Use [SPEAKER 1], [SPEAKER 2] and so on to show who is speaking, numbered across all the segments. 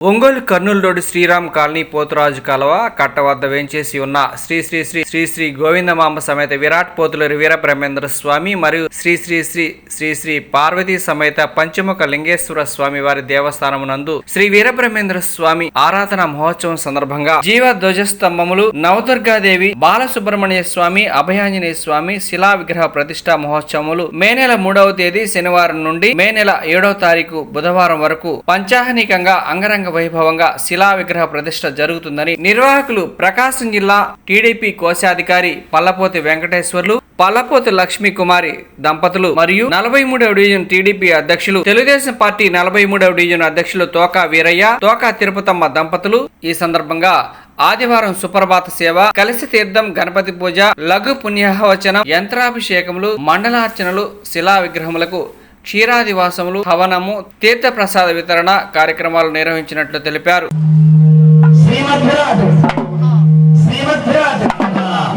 [SPEAKER 1] Ongole Kurnool road Sriram colony Poturaju కలవ కట్ట వద్ద వేంచేసి ఉన్న శ్రీ శ్రీ శ్రీ శ్రీ శ్రీ గోవిందమాంబ సమేత విరాట్ పోతులూరి వీరబ్రహ్మేంద్ర స్వామి మరియు శ్రీ శ్రీ శ్రీ శ్రీ శ్రీ పార్వతీ సమేత పంచముఖ లింగేశ్వర స్వామి వారి దేవస్థానం నందు శ్రీ వీరబ్రహ్మేంద్ర స్వామి ఆరాధన మహోత్సవం సందర్భంగా జీవ ధ్వజస్తంభములు నవదుర్గాదేవి బాలసుబ్రహ్మణ్య స్వామి అభయాంజనేయ స్వామి శిలా విగ్రహ ప్రతిష్టా మహోత్సవములు మే నెల మూడవ తేదీ శనివారం నుండి మే నెల ఏడవ తారీఖు బుధవారం వరకు పంచాహనికంగా అంగరంగ వైభవంగా శిలా విగ్రహ ప్రతిష్ట జరుగుతుందని నిర్వాహకులు ప్రకాశం జిల్లా టీడీపీ కోశాధికారి పల్లపోతి వెంకటేశ్వర్లు పల్లపోతి లక్ష్మీ కుమారి దంపతులు మరియు నలభై మూడవ డివిజన్ టీడీపీ అధ్యక్షులు తెలుగుదేశం పార్టీ నలభై మూడవ డివిజన్ అధ్యక్షులు తోకా వీరయ్య తోకా తిరుపతమ్మ దంపతులు. ఈ సందర్భంగా ఆదివారం సుప్రభాత సేవ కలిసి తీర్థం గణపతి పూజ లఘు పుణ్యవచనం యంత్రాభిషేకములు మండలార్చనలు శిలా విగ్రహములకు క్షీరాదివాసములు హవనము తీర్థప్రసాద వితరణ కార్యక్రమాలు నిర్వహించినట్లు తెలిపారు.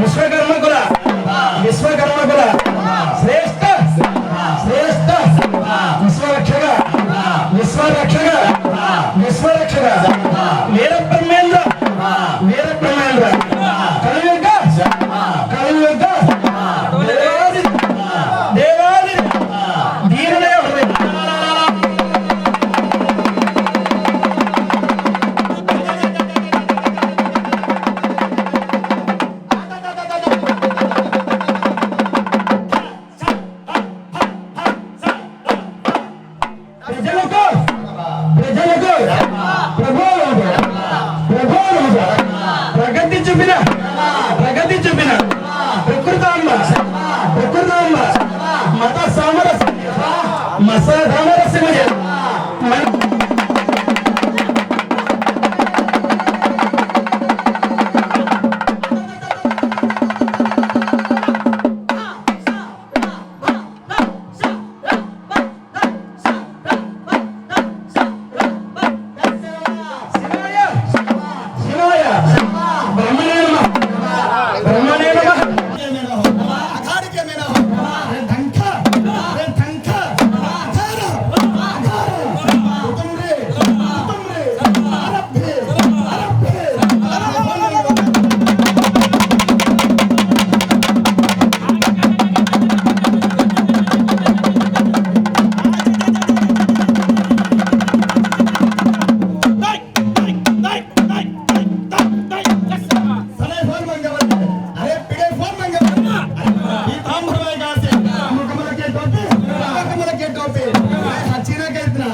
[SPEAKER 2] విశ్వకర్మకుల Júpiter! సచ్చినకైతున్నా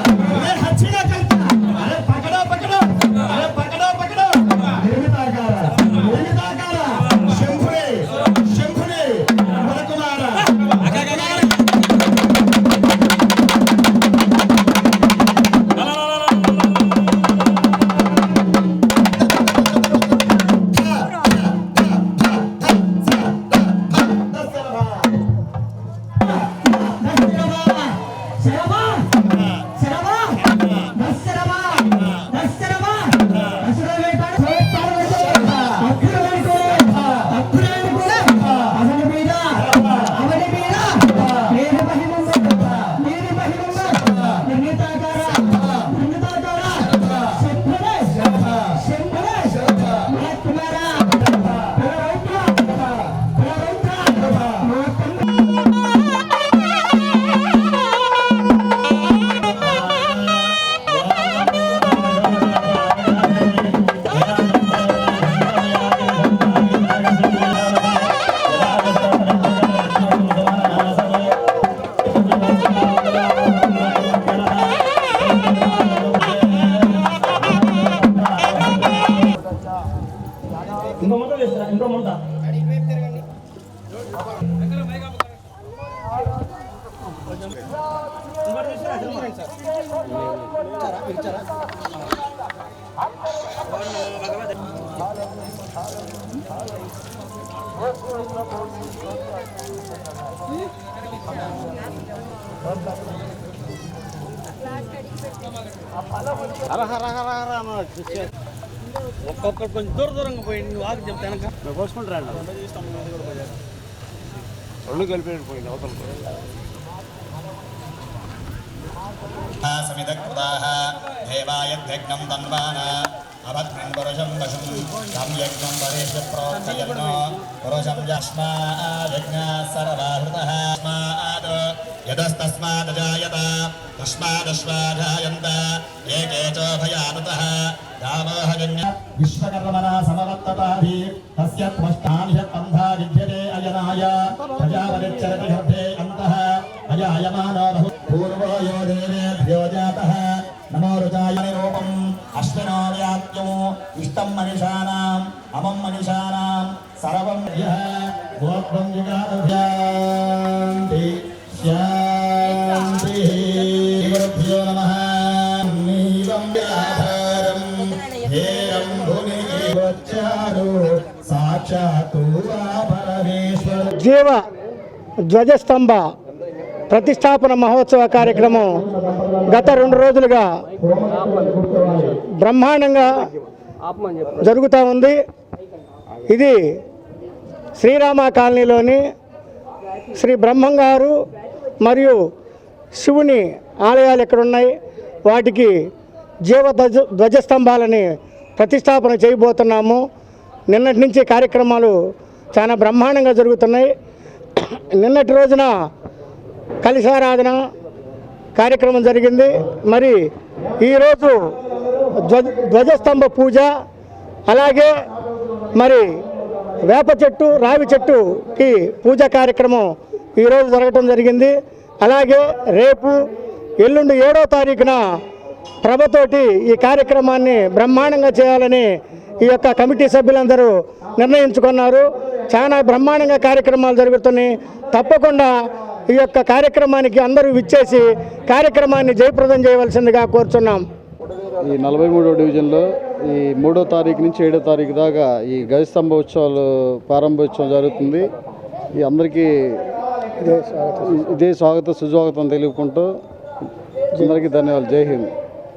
[SPEAKER 2] ఇంకో ముంట వేస్తా ఇంకో ముంట
[SPEAKER 3] హర హర హర హర అన్నాడు ఒక్కొక్కరు కొంచెం దూర దూరంగా పోయింది నువ్వు ఆకు చెప్తే వెనక. మేము కోసుకుంటారా రెండు. కలిపి పోయింది అవతల
[SPEAKER 4] సమిదకృతాః దేవాయ యజ్ఞం తన్వాన అవత్రిన్ పురుషం వశం తం యజ్ఞం వరేష ప్రోక్షయన్నో यतस्तस्मादजायत तस्मादश्वाजायन्त एके च भयानतः रामोहजन्य विश्वकर्मणा समवर्तताभि तस्य त्वष्टानिषत्पन्था विद्यते अयनाय प्रजापतिच्चरति गर्भे अन्तः अजायमानो बहु पूर्वो यो देवेभ्यो जातः नमो रुजायनि रूपम् अश्विनो व्याप्यो इष्टं मनिषाणाम् अमं मनिषाणां सर्वं यः गोत्वं युगादभ्यान्ति
[SPEAKER 5] జీవ ధ్వజస్తంభ ప్రతిష్టాపన మహోత్సవ కార్యక్రమం గత రెండు రోజులుగా బ్రహ్మాండంగా జరుగుతూ ఉంది. ఇది శ్రీరామ కాలనీలోని శ్రీ బ్రహ్మంగారు మరియు శివుని ఆలయాలు ఇక్కడ ఉన్నాయి వాటికి జీవ ధ్వజ ధ్వజస్తంభాలని ప్రతిష్టాపన చేయబోతున్నాము. నిన్నటి నుంచి కార్యక్రమాలు చాలా బ్రహ్మాండంగా జరుగుతున్నాయి. నిన్నటి రోజున కలిసారాధన కార్యక్రమం జరిగింది. మరి ఈరోజు ధ్వజ ధ్వజస్తంభ పూజ అలాగే మరి వేప చెట్టు రావి చెట్టుకి పూజ కార్యక్రమం ఈరోజు జరగటం జరిగింది. అలాగే రేపు ఎల్లుండి ఏడో తారీఖున ప్రభతోటి ఈ కార్యక్రమాన్ని బ్రహ్మాండంగా చేయాలని ఈ యొక్క కమిటీ సభ్యులందరూ నిర్ణయించుకున్నారు. చాలా బ్రహ్మాండంగా కార్యక్రమాలు జరుగుతున్నాయి. తప్పకుండా ఈ యొక్క కార్యక్రమానికి అందరూ విచ్చేసి కార్యక్రమాన్ని జయప్రదం చేయవలసిందిగా కోరుచున్నాం.
[SPEAKER 6] ఈ నలభై మూడో డివిజన్లో ఈ మూడో తారీఖు నుంచి ఏడో తారీఖు దాకా ఈ గజస్తంభ ఉత్సవాలు ప్రారంభోత్సవం జరుగుతుంది. ఈ అందరికీ ఇదే స్వాగతం సుస్వాగతం తెలుపుకుంటూ అందరికీ ధన్యవాదాలు. జై హింద్.